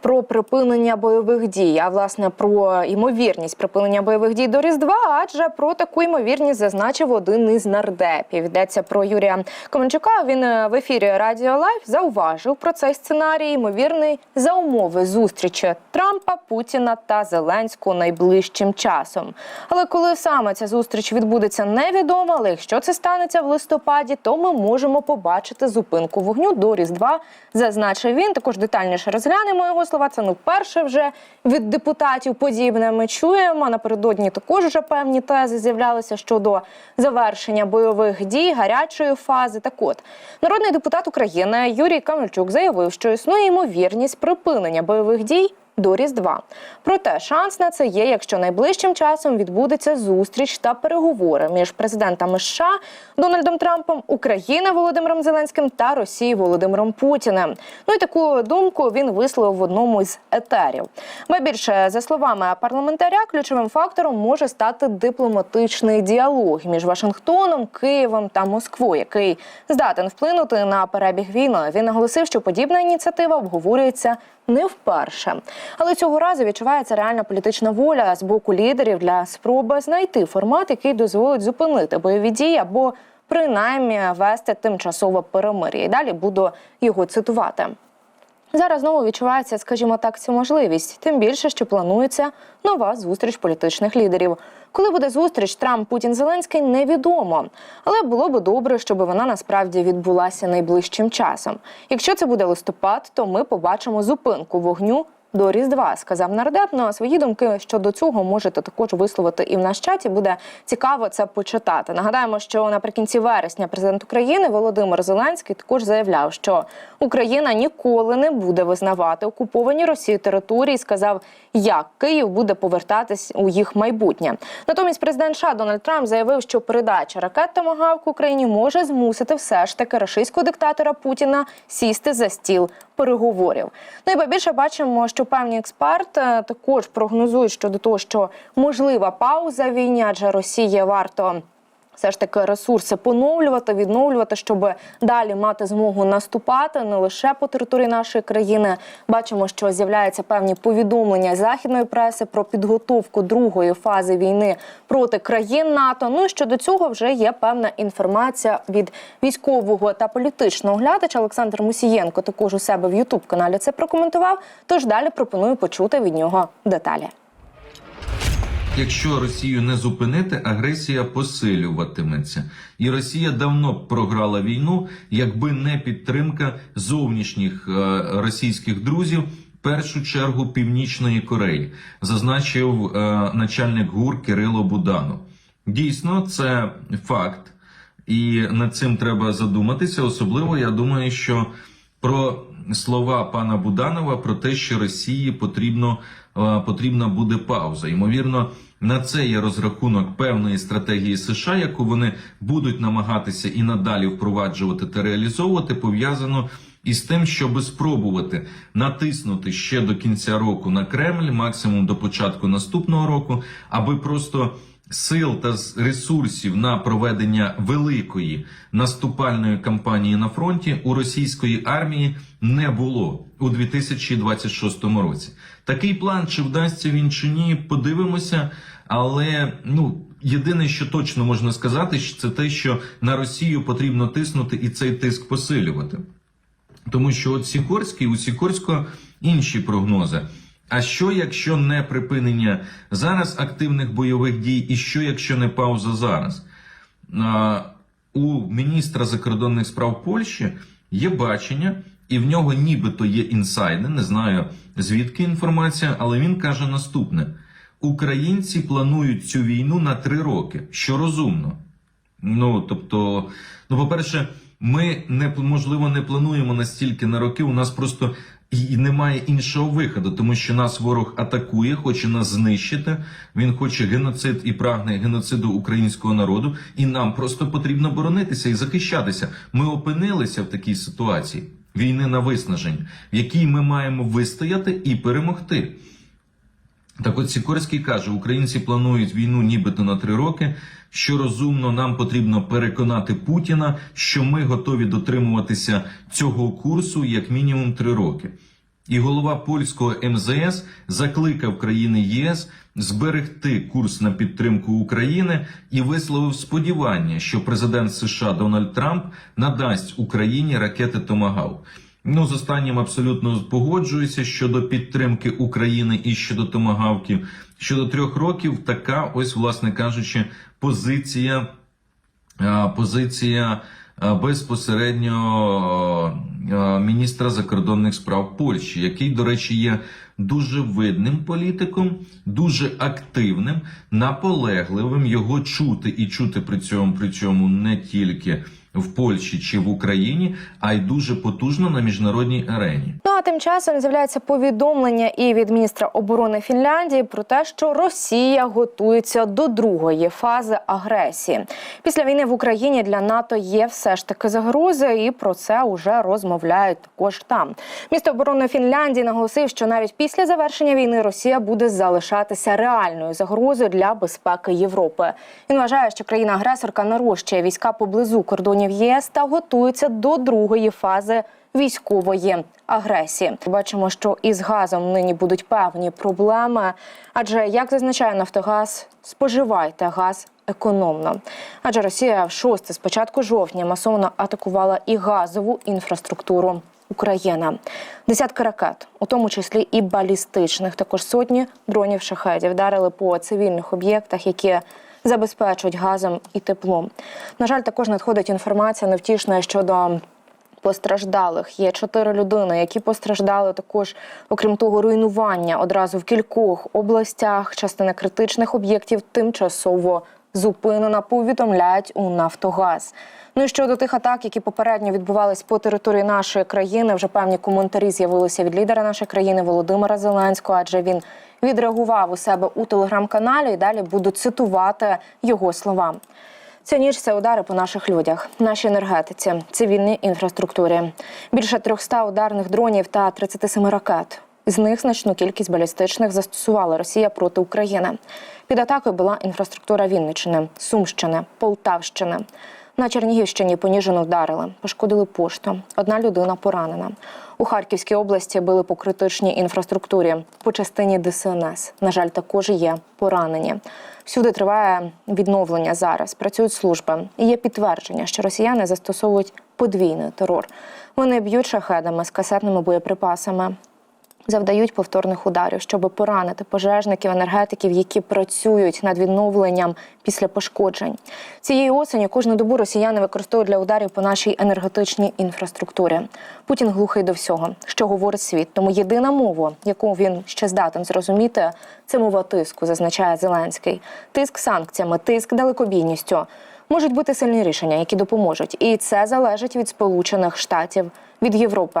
Про припинення бойових дій, а власне про ймовірність припинення бойових дій до Різдва, адже про таку ймовірність зазначив один із нардепів. Йдеться про Юрія Коменчука. Він е, в ефірі Радіо Лайф зауважив про цей сценарій, ймовірний за умови зустрічі Трампа, Путіна та Зеленського найближчим часом. Але коли саме ця зустріч відбудеться, невідомо. Але якщо це станеться в листопаді, то ми можемо побачити зупинку вогню до Різдва, зазначив він. Також детальніше розглянемо його слова. Це не вперше вже від депутатів подібне. Ми чуємо. Напередодні також вже певні тези з'являлися щодо завершення бойових дій, гарячої фази. Так от народний депутат України Юрій Камельчук заявив, що існує ймовірність припинення бойових дій. До Різдва. Проте шанс на це є, якщо найближчим часом відбудеться зустріч та переговори між президентами США Дональдом Трампом, України Володимиром Зеленським та Росії Володимиром Путіним. Ну і таку думку він висловив в одному із етерів. Ба більше за словами парламентаря, ключовим фактором може стати дипломатичний діалог між Вашингтоном, Києвом та Москвою, який здатен вплинути на перебіг війни. Він наголосив, що подібна ініціатива обговорюється не вперше. Але цього разу відчувається реальна політична воля з боку лідерів для спроби знайти формат, який дозволить зупинити бойові дії або принаймні вести тимчасове перемир'я. І далі буду його цитувати. Зараз знову відчувається, скажімо так, ця можливість. Тим більше, що планується нова зустріч політичних лідерів. Коли буде зустріч Трамп, Путін, Зеленський, невідомо. Але було би добре, щоб вона насправді відбулася найближчим часом. Якщо це буде листопад, то ми побачимо зупинку вогню. До Різдва сказав нардеп. Ну а свої думки щодо цього можете також висловити і в наш чаті. Буде цікаво це почитати. Нагадаємо, що наприкінці вересня президент України Володимир Зеленський також заявляв, що Україна ніколи не буде визнавати окуповані Росією території. Сказав, як Київ буде повертатись у їх майбутнє. Натомість президент США Дональд Трамп заявив, що передача ракет «Томагавк» Україні може змусити все ж таки рашистського диктатора Путіна сісти за стіл переговорів. Ну і більше бачимо, що певні експерти також прогнозують щодо того, що можлива пауза війни, адже Росії варто. Все ж таки ресурси поновлювати, відновлювати, щоб далі мати змогу наступати не лише по території нашої країни. Бачимо, що з'являються певні повідомлення західної преси про підготовку другої фази війни проти країн НАТО. Ну і щодо цього вже є певна інформація від військового та політичного глядача Олександр Мусієнко. Також у себе в Ютуб каналі це прокоментував. Тож далі пропоную почути від нього деталі. Якщо Росію не зупинити, агресія посилюватиметься, і Росія давно програла війну, якби не підтримка зовнішніх е, російських друзів. в Першу чергу Північної Кореї зазначив е, начальник ГУР Кирило Буданов. Дійсно, це факт, і над цим треба задуматися. Особливо я думаю, що про слова пана Буданова про те, що Росії потрібно потрібна буде пауза. Ймовірно, на це є розрахунок певної стратегії США, яку вони будуть намагатися і надалі впроваджувати та реалізовувати, пов'язано із тим, щоб спробувати натиснути ще до кінця року на Кремль, максимум до початку наступного року, аби просто сил та ресурсів на проведення великої наступальної кампанії на фронті у російської армії не було у 2026 році. Такий план, чи вдасться він чи ні, подивимося. Але ну єдине, що точно можна сказати, це те, що на Росію потрібно тиснути і цей тиск посилювати. Тому що от Сікорський, у Сікорського інші прогнози. А що, якщо не припинення зараз активних бойових дій, і що, якщо не пауза зараз? У міністра закордонних справ Польщі є бачення, і в нього нібито є інсайди. Не знаю звідки інформація, але він каже наступне: українці планують цю війну на три роки, що розумно. Ну тобто, ну, по-перше, ми не можливо не плануємо настільки на роки. У нас просто і немає іншого виходу, тому що нас ворог атакує, хоче нас знищити. Він хоче геноцид і прагне геноциду українського народу, і нам просто потрібно боронитися і захищатися. Ми опинилися в такій ситуації війни на виснаження, в якій ми маємо вистояти і перемогти. Так от Сікорський каже, українці планують війну нібито на три роки. Що розумно, нам потрібно переконати Путіна, що ми готові дотримуватися цього курсу як мінімум три роки. І голова польського МЗС закликав країни єС зберегти курс на підтримку України і висловив сподівання, що президент США Дональд Трамп надасть Україні ракети Томагав. Ну, з останнім абсолютно погоджуюся щодо підтримки України і щодо томагавків. Щодо трьох років, така ось, власне кажучи, позиція, позиція безпосередньо міністра закордонних справ Польщі, який, до речі, є дуже видним політиком, дуже активним, наполегливим його чути і чути при цьому при цьому не тільки в Польщі чи в Україні, а й дуже потужно на міжнародній арені. Ну а тим часом з'являється повідомлення і від міністра оборони Фінляндії про те, що Росія готується до другої фази агресії. Після війни в Україні для НАТО є все ж таки загрози, і про це вже розмовляють також там. Міністр оборони Фінляндії наголосив, що навіть після завершення війни Росія буде залишатися реальною загрозою для безпеки Європи. Він вважає, що країна-агресорка нарощує війська поблизу кордонів ЄС та готується до другої фази військової агресії. Бачимо, що із газом нині будуть певні проблеми. Адже як зазначає Нафтогаз, споживайте газ економно. Адже Росія в шосте з початку жовтня масовано атакувала і газову інфраструктуру. України десятки ракет, у тому числі і балістичних, також сотні дронів шахедів вдарили по цивільних об'єктах, які забезпечують газом і теплом. На жаль, також надходить інформація невтішна щодо постраждалих. Є чотири людини, які постраждали також, окрім того, руйнування одразу в кількох областях. Частина критичних об'єктів тимчасово зупинена. Повідомляють у Нафтогаз. Ну і щодо тих атак, які попередньо відбувались по території нашої країни, вже певні коментарі з'явилися від лідера нашої країни Володимира Зеленського, адже він відреагував у себе у телеграм-каналі і далі буду цитувати його слова. Ця ніч це удари по наших людях, нашій енергетиці, цивільній інфраструктурі. Більше 300 ударних дронів та 37 ракет. З них значну кількість балістичних застосувала Росія проти України. Під атакою була інфраструктура Вінниччини, Сумщини, Полтавщини. На Чернігівщині поніжено вдарили, пошкодили пошту. Одна людина поранена. У Харківській області били по критичній інфраструктурі, по частині ДСНС. На жаль, також є поранені. Всюди триває відновлення зараз. Працюють служби. І є підтвердження, що росіяни застосовують подвійний терор. Вони б'ють шахедами з касетними боєприпасами, завдають повторних ударів, щоб поранити пожежників, енергетиків, які працюють над відновленням після пошкоджень. Цієї осені кожну добу росіяни використовують для ударів по нашій енергетичній інфраструктурі. Путін глухий до всього, що говорить світ. Тому єдина мова, яку він ще здатен зрозуміти, це мова тиску, зазначає Зеленський. Тиск санкціями, тиск далекобійністю. Можуть бути сильні рішення, які допоможуть, і це залежить від Сполучених Штатів, від Європи.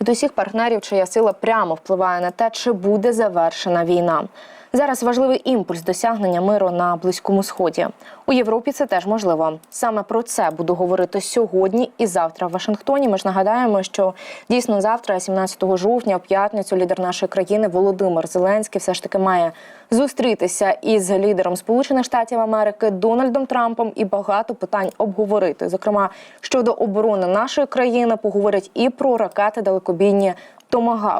Від усіх партнерів, чия сила прямо впливає на те, чи буде завершена війна. Зараз важливий імпульс досягнення миру на близькому сході. У Європі це теж можливо. Саме про це буду говорити сьогодні і завтра в Вашингтоні. Ми ж нагадаємо, що дійсно завтра, 17 жовтня, в п'ятницю, лідер нашої країни Володимир Зеленський все ж таки має зустрітися із лідером Сполучених Штатів Америки Дональдом Трампом і багато питань обговорити. Зокрема, щодо оборони нашої країни, поговорять і про ракети далекобійні Томагав.